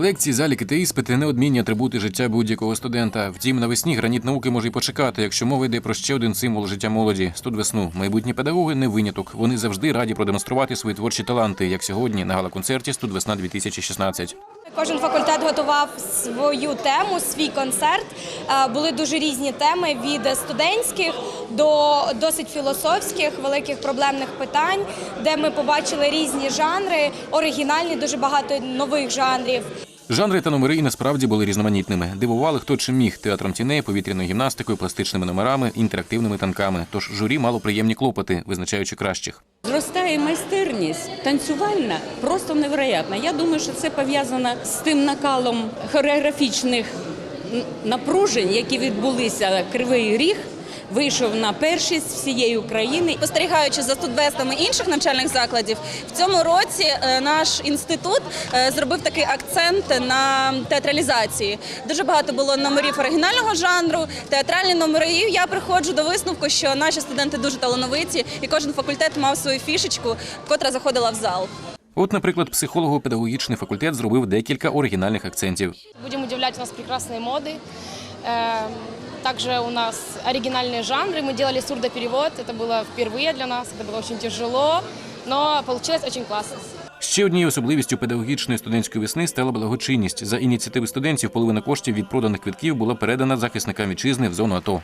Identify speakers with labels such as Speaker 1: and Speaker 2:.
Speaker 1: Лекції, заліки та іспити неодмінні атрибути життя будь-якого студента. Втім, навесні граніт науки може й почекати, якщо мова йде про ще один символ життя молоді студвесну. Майбутні педагоги не виняток. Вони завжди раді продемонструвати свої творчі таланти, як сьогодні на гала-концерті Студвесна 2016
Speaker 2: Кожен факультет готував свою тему, свій концерт. Е, Були дуже різні теми від студентських до досить філософських, великих проблемних питань, де ми побачили різні жанри, оригінальні, дуже багато нових жанрів.
Speaker 1: Жанри та номери і насправді були різноманітними. Дивували хто чим міг театром тіней, повітряною гімнастикою, пластичними номерами, інтерактивними танками. Тож журі мало приємні клопоти, визначаючи кращих.
Speaker 3: Зростає майстерність танцювальна просто невероятна. Я думаю, що це пов'язано з тим накалом хореографічних напружень, які відбулися Кривий Ріг. Вийшов на першість всієї України.
Speaker 4: Спостерігаючи за студвестами інших навчальних закладів, в цьому році е, наш інститут е, зробив такий акцент на театралізації. Дуже багато було номерів оригінального жанру, театральні номери. І я приходжу до висновку, що наші студенти дуже талановиті, і кожен факультет мав свою фішечку, котра заходила в зал.
Speaker 1: От, наприклад, психолого-педагогічний факультет зробив декілька оригінальних акцентів.
Speaker 5: Будем удивлять у нас прекрасные моды. Эм, Также у нас оригинальные жанры. Мы делали сурдоперевод. Это было впервые для нас. Это было очень тяжело, но получилось очень классно.
Speaker 1: Ще однією особливістю педагогічної студентської весни стала благочинність. За ініціативи студентів половина коштів від проданих квитків була передана захисникам вітчизни в зону АТО.